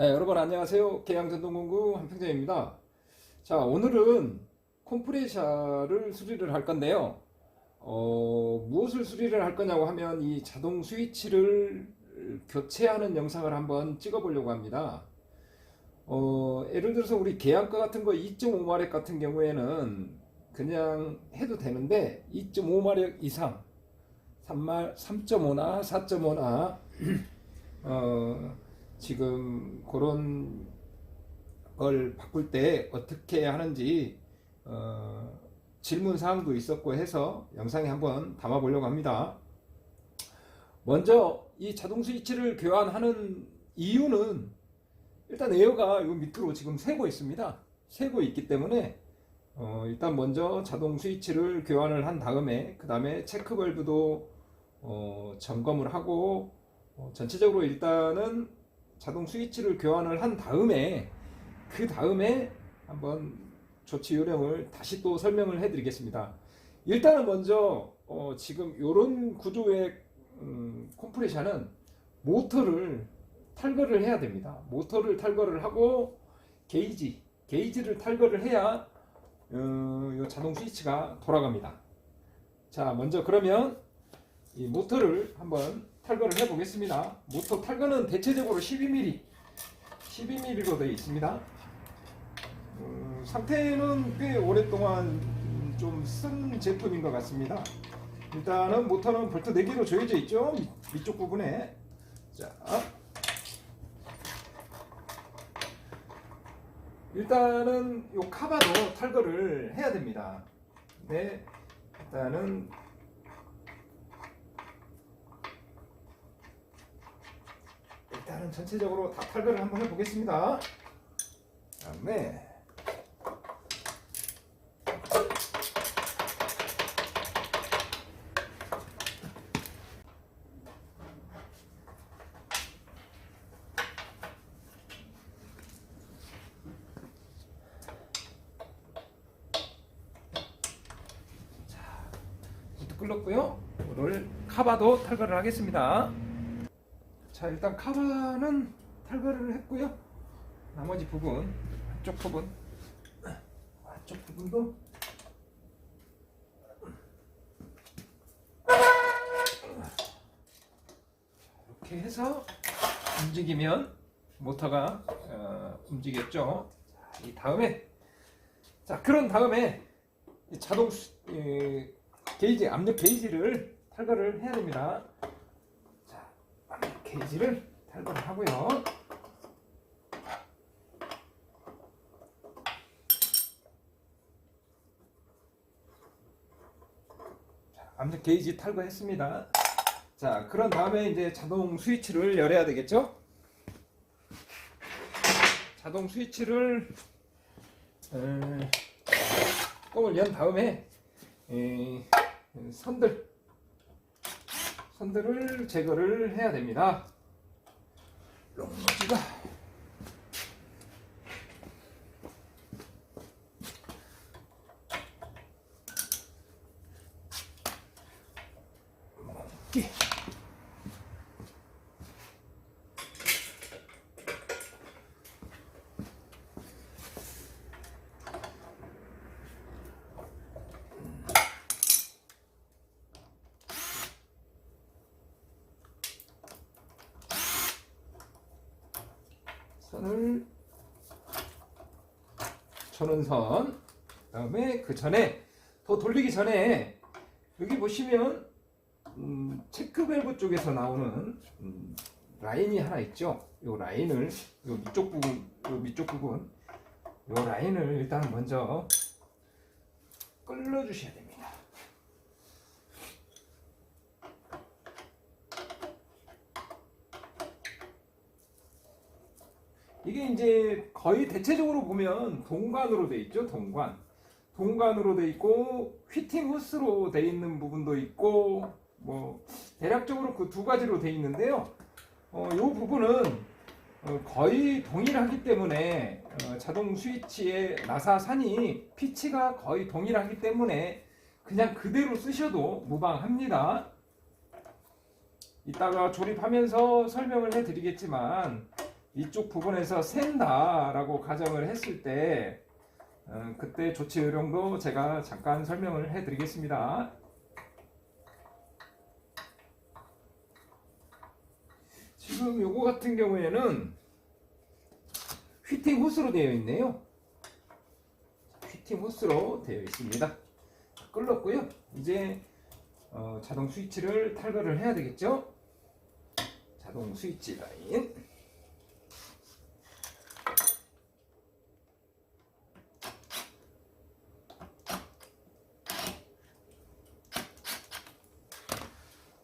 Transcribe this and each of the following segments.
네, 여러분 안녕하세요. 계양전동공구 한평장입니다. 자, 오늘은 컴프레셔를 수리를 할 건데요. 어, 무엇을 수리를 할 거냐고 하면 이 자동 스위치를 교체하는 영상을 한번 찍어 보려고 합니다. 어, 예를 들어서 우리 계양가 같은 거 2.5마력 같은 경우에는 그냥 해도 되는데 2.5마력 이상 3마, 3.5나 4.5나 어, 지금 그런 걸 바꿀 때 어떻게 하는지 어, 질문 사항도 있었고 해서 영상에 한번 담아 보려고 합니다. 먼저 이 자동 스위치를 교환하는 이유는 일단 에어가 요 밑으로 지금 새고 있습니다. 새고 있기 때문에 어, 일단 먼저 자동 스위치를 교환을 한 다음에 그 다음에 체크 벌브도 어, 점검을 하고 어, 전체적으로 일단은 자동 스위치를 교환을 한 다음에 그 다음에 한번 조치 요령을 다시 또 설명을 해드리겠습니다. 일단은 먼저 어, 지금 이런 구조의 음, 컴프레셔는 모터를 탈거를 해야 됩니다. 모터를 탈거를 하고 게이지, 게이지를 탈거를 해야 어, 이 자동 스위치가 돌아갑니다. 자, 먼저 그러면 이 모터를 한번 탈거를 해 보겠습니다. 모터 탈거는 대체적으로 12mm, 12mm로 되어 있습니다. 음, 상태는 꽤 오랫동안 좀 쓴 제품인 것 같습니다. 일단은 모터는 볼트 4개로 조여져 있죠. 위- 위쪽 부분에. 자. 일단은 요 카바도 탈거를 해야 됩니다. 네. 일단은 일단은 전체적으로 다 탈거를 한번 해보겠습니다. 다음에 부터 끌었고요. 오늘 카바도 탈거를 하겠습니다. 자 일단 카바는 탈거를 했고요. 나머지 부분 한쪽 부분 한쪽 부분도 이렇게 해서 움직이면 모터가 어, 움직였죠. 자, 이 다음에 자 그런 다음에 이 자동 수- 이 게이지 압력 게이지를 탈거를 해야 됩니다. 게이지를 탈거를 하고요. 자, 압력 게이지 탈거했습니다. 자, 그런 다음에 이제 자동 스위치를 열어야 되겠죠? 자동 스위치를 에, 뚜껑을 연 다음에 에, 선들 선들을 제거를 해야 됩니다. 롱너지가 선을 전원선. 그다음에 그 전에 더 돌리기 전에 여기 보시면 음, 체크 밸브 쪽에서 나오는 음, 라인이 하나 있죠. 이 라인을 요 밑쪽 부분, 요 밑쪽 부분, 요 라인을 일단 먼저 끌어 주셔야 됩니다. 이게 이제 거의 대체적으로 보면 동관으로 돼 있죠. 동관. 동관으로 돼 있고 휘팅 호스로 돼 있는 부분도 있고 뭐 대략적으로 그 두 가지로 돼 있는데요. 어, 이 부분은 어, 거의 동일하기 때문에 어, 자동 스위치의 나사산이 피치가 거의 동일하기 때문에 그냥 그대로 쓰셔도 무방합니다. 이따가 조립하면서 설명을 해드리겠지만 이쪽 부분에서 샌다라고 가정을 했을 때 어, 그때 조치 요령도 제가 잠깐 설명을 해드리겠습니다. 지금 요거 같은 경우에는 휘팅 호스로 되어 있네요. 휘팅 호스로 되어 있습니다. 끌렀고요. 이제 어, 자동 스위치를 탈거를 해야 되겠죠? 자동 스위치 라인.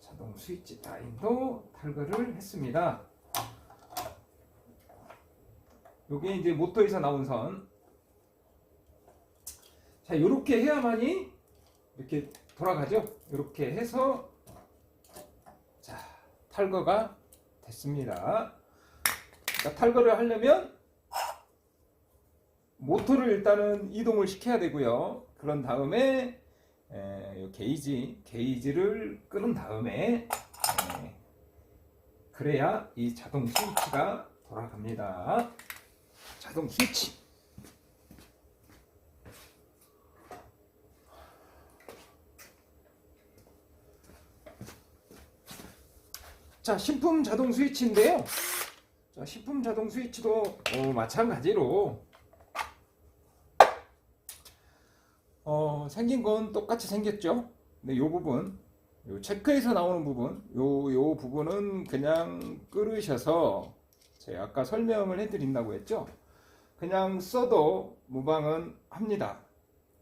자동 라인도 탈거를 했습니다. 요게 이제 모터에서 나온 선. 자, 요렇게 해야만이 이렇게 돌아가죠. 이렇게 해서 자, 탈거가 됐습니다. 그러니까 탈거를 하려면 모터를 일단은 이동을 시켜야 되고요. 그런 다음에 에, 요 게이지, 게이지를 끄는 다음에 에, 그래야 이 자동 스위치가 돌아갑니다. 자동 스위치. 자, 신품 자동 스위치인데요. 자, 신품 자동 스위치도 어, 마찬가지로 어, 생긴 건 똑같이 생겼죠. 근데 요 부분, 요 체크에서 나오는 부분, 요, 요 부분은 그냥 끌으셔서 제가 아까 설명을 해드린다고 했죠. 그냥 써도 무방은 합니다.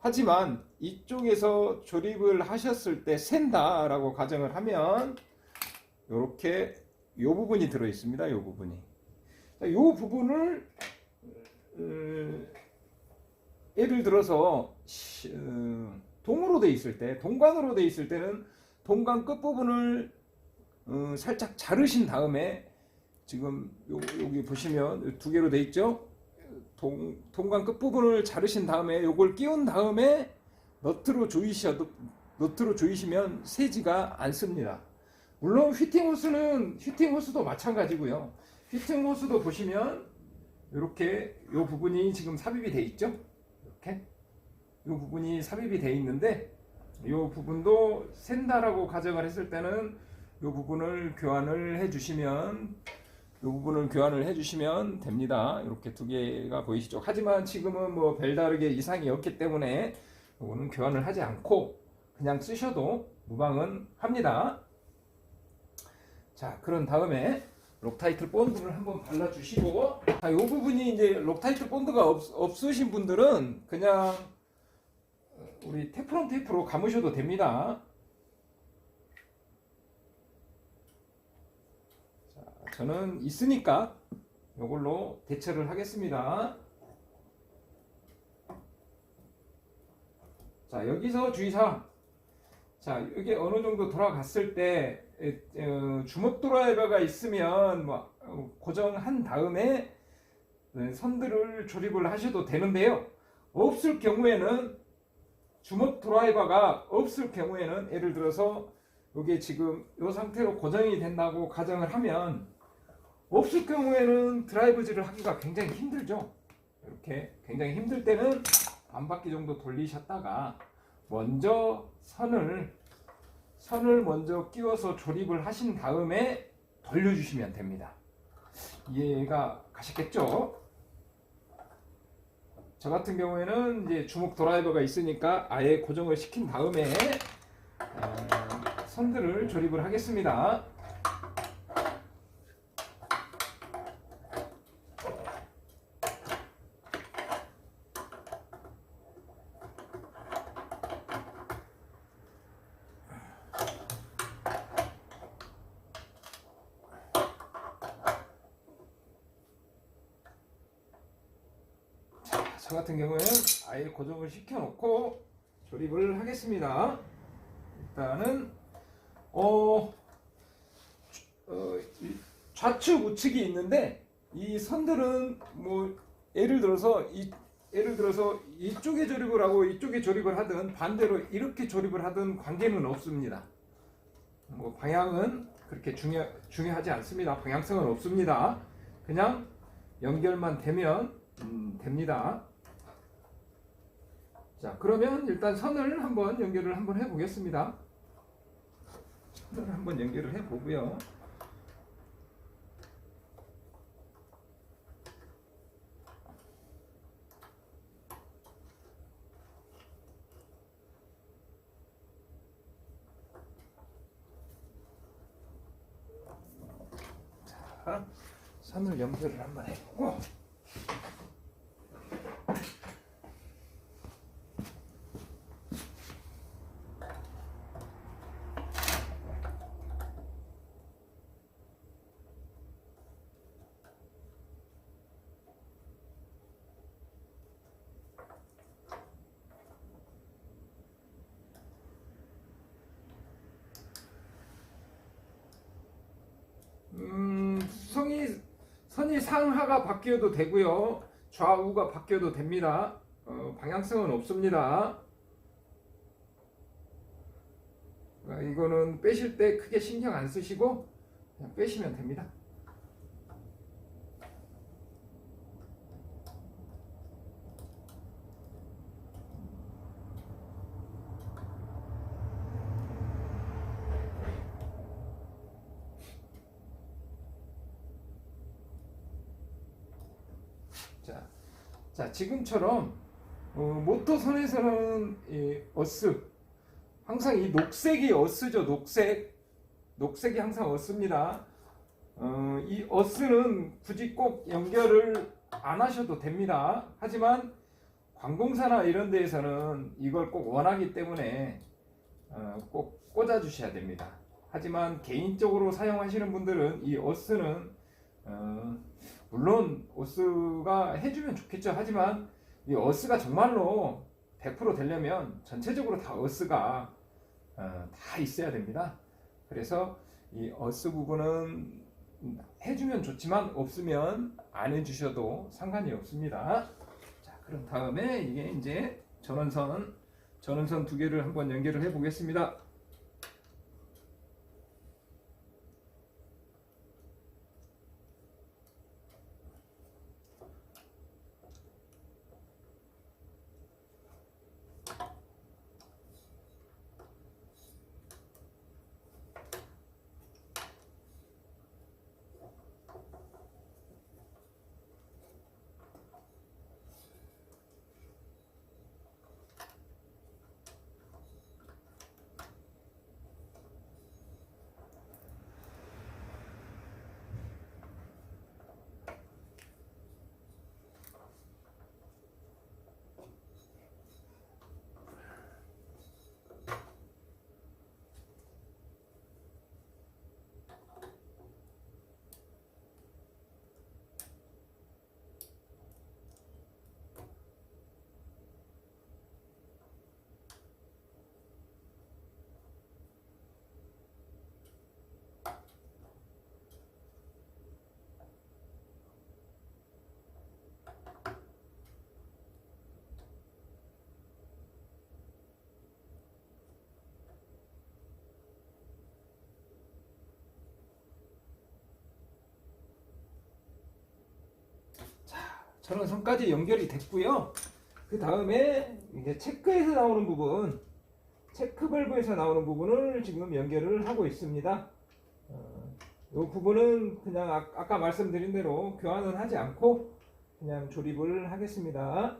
하지만 이쪽에서 조립을 하셨을 때 샌다라고 가정을 하면 이렇게 요 부분이 들어 있습니다. 요 부분이. 자, 요 부분을 어, 예를 들어서 시- 어, 동으로 돼 있을 때, 동관으로 돼 있을 때는 동관 끝 부분을 어, 살짝 자르신 다음에 지금 요, 여기 보시면 두 개로 돼 있죠. 동, 동관 끝 부분을 자르신 다음에 요걸 끼운 다음에 너트로 조이셔도 너트로 조이시면 새지가 않습니다. 물론 휘팅 호스는 휘팅 호스도 마찬가지고요. 휘팅 호스도 보시면 이렇게 이 부분이 지금 삽입이 돼 있죠. 이렇게 이 부분이 삽입이 돼 있는데 이 부분도 샌다라고 가정을 했을 때는 이 부분을 교환을 해주시면 이 부분을 교환을 해주시면 됩니다. 이렇게 두 개가 보이시죠. 하지만 지금은 뭐 별다르게 이상이 없기 때문에 이거는 교환을 하지 않고 그냥 쓰셔도 무방은 합니다. 자, 그런 다음에 록타이틀 본드를 한번 발라주시고, 자, 이 부분이 이제 록타이틀 본드가 없, 없으신 분들은 그냥 우리 테프론 테이프로 감으셔도 됩니다. 자, 저는 있으니까 이걸로 대처를 하겠습니다. 자, 여기서 주의사항. 자, 이게 어느 정도 돌아갔을 때 주먹 드라이버가 있으면 뭐 어, 고정한 다음에 네, 선들을 조립을 하셔도 되는데요. 없을 경우에는 주먹 드라이버가 없을 경우에는 예를 들어서 이게 지금 이 상태로 고정이 된다고 가정을 하면 없을 경우에는 드라이브질을 하기가 굉장히 힘들죠. 이렇게 굉장히 힘들 때는 반 바퀴 정도 돌리셨다가 먼저 선을 선을 먼저 끼워서 조립을 하신 다음에 돌려주시면 됩니다. 이해가 가셨겠죠? 저 같은 경우에는 이제 주먹 드라이버가 있으니까 아예 고정을 시킨 다음에 어, 선들을 조립을 하겠습니다. 저 같은 경우에는 아예 고정을 시켜놓고 조립을 하겠습니다. 일단은 어, 어, 이 좌측 우측이 있는데 이 선들은 뭐 예를 들어서 이 예를 들어서 이쪽에 조립을 하고 이쪽에 조립을 하든 반대로 이렇게 조립을 하든 관계는 없습니다. 뭐 방향은 그렇게 중요 중요하지 않습니다. 방향성은 없습니다. 그냥 연결만 되면 음, 됩니다. 자, 그러면 일단 선을 한번 연결을 한번 해보겠습니다. 선을 한번 연결을 해보고요. 자, 선을 연결을 한번 해보고. 음, 성이 선이 상하가 바뀌어도 되고요. 좌우가 바뀌어도 됩니다. 어, 방향성은 없습니다. 아, 이거는 빼실 때 크게 신경 안 쓰시고 그냥 빼시면 됩니다. 자, 자 지금처럼 어, 모터선에서는 이 어스 항상 이 녹색이 어스죠 녹색 녹색이 항상 어스입니다. 어, 이 어스는 굳이 꼭 연결을 안 하셔도 됩니다. 하지만 관공사나 이런 데에서는 이걸 꼭 원하기 때문에 어, 꼭 꽂아 주셔야 됩니다. 하지만 개인적으로 사용하시는 분들은 이 어스는 어, 물론 어스가 해주면 좋겠죠. 하지만 이 어스가 정말로 100% 되려면 전체적으로 다 어스가 어, 다 있어야 됩니다. 그래서 이 어스 부분은 해주면 좋지만 없으면 안 해주셔도 상관이 없습니다. 자, 그럼 다음에 이게 이제 전원선 전원선 두 개를 한번 연결을 해 보겠습니다. 전원선까지 연결이 됐고요. 그 다음에 이제 체크에서 나오는 부분, 체크 밸브에서 나오는 부분을 지금 연결을 하고 있습니다. 어, 이 부분은 그냥 아, 아까 말씀드린 대로 교환은 하지 않고 그냥 조립을 하겠습니다.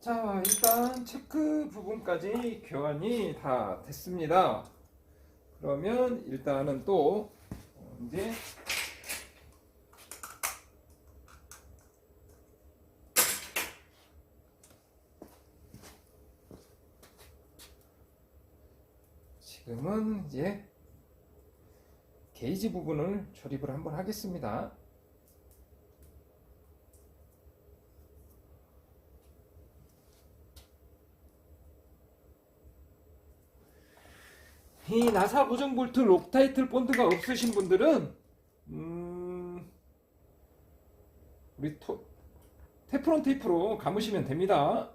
자, 일단 체크 부분까지 교환이 다 됐습니다. 그러면 일단은 또 어, 이제 지금은 이제 게이지 부분을 조립을 한번 하겠습니다. 이 나사 고정 볼트 록타이틀 본드가 없으신 분들은 음, 우리 토, 테프론 테이프로 감으시면 됩니다.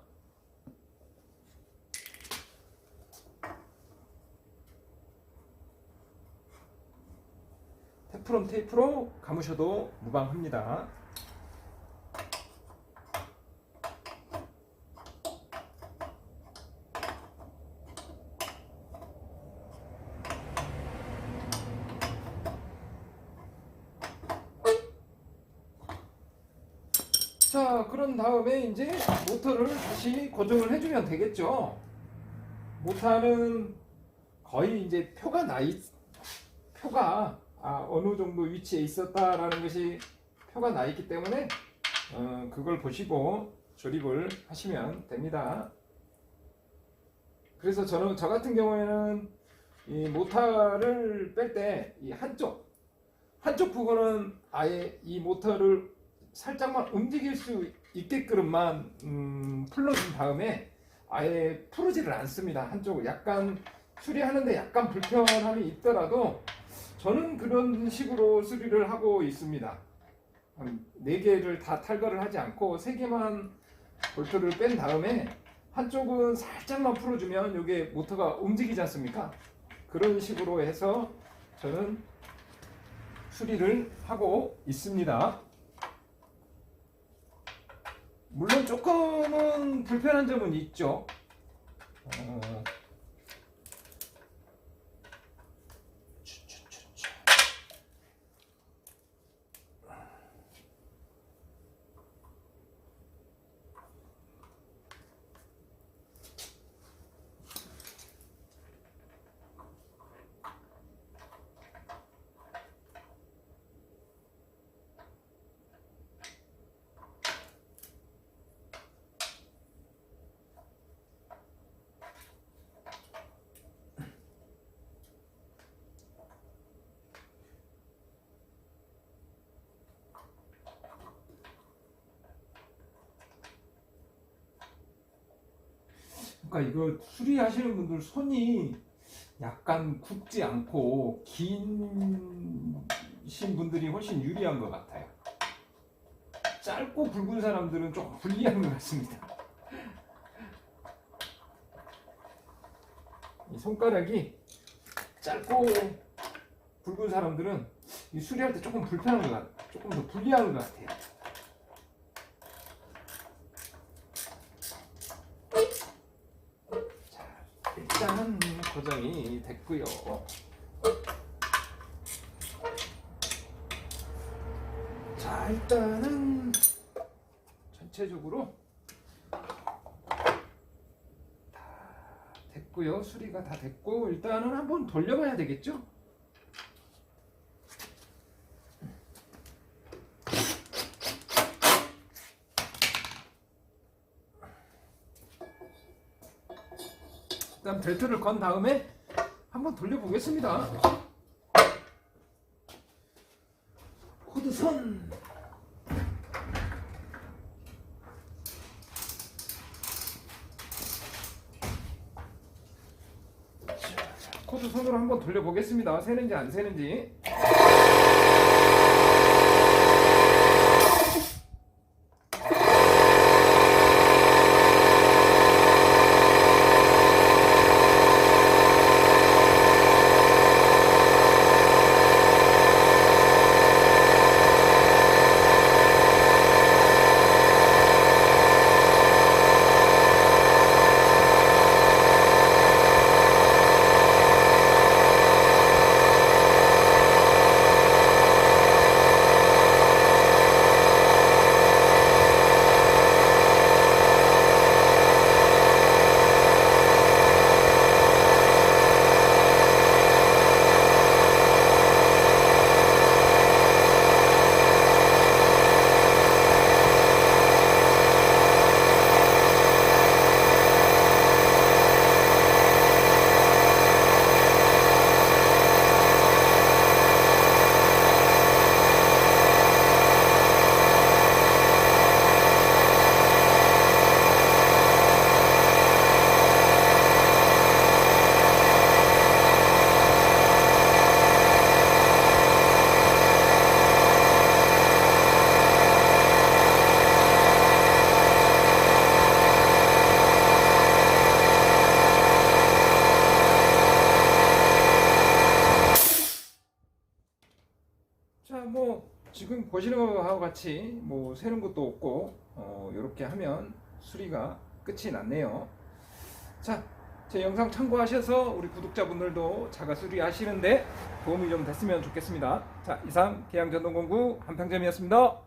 테프론 테이프로 감으셔도 무방합니다. 자, 그런 다음에 이제 모터를 다시 고정을 해주면 되겠죠. 모터는 거의 이제 표가 나 있, 표가 아, 어느 정도 위치에 있었다라는 것이 표가 나 있기 때문에 어, 그걸 보시고 조립을 하시면 됩니다. 그래서 저는 저 같은 경우에는 이 모터를 뺄 때 이 한쪽 한쪽 부분은 아예 이 모터를 살짝만 움직일 수 있게끔만 음, 풀어준 다음에 아예 풀어지를 않습니다. 한쪽을 약간 수리하는데 약간 불편함이 있더라도 저는 그런 식으로 수리를 하고 있습니다. 한 4개를 다 탈거를 하지 않고 3개만 볼트를 뺀 다음에 한쪽은 살짝만 풀어주면 이게 모터가 움직이지 않습니까? 그런 식으로 해서 저는 수리를 하고 있습니다. 물론 조금은 불편한 점은 있죠. 어, 그러니까 이거 수리하시는 분들 손이 약간 굵지 않고 긴신 분들이 훨씬 유리한 것 같아요. 짧고 굵은 사람들은 좀 불리한 것 같습니다. 이 손가락이 짧고 굵은 사람들은 이 수리할 때 조금 불편한 것 같아요. 조금 더 불리한 것 같아요. 일단은 고정이 됐고요. 자, 일단은 전체적으로 다 됐고요. 수리가 다 됐고 일단은 한번 돌려봐야 되겠죠? 일단 벨트를 건 다음에 한번 돌려보겠습니다. 코드선 코드선으로 한번 돌려보겠습니다. 새는지 안 새는지. 보시는 것과 같이 뭐 새는 것도 없고 어, 이렇게 하면 수리가 끝이 났네요. 자, 제 영상 참고하셔서 우리 구독자분들도 자가 수리하시는데 도움이 좀 됐으면 좋겠습니다. 자, 이상 계양전동공구 한평점이었습니다.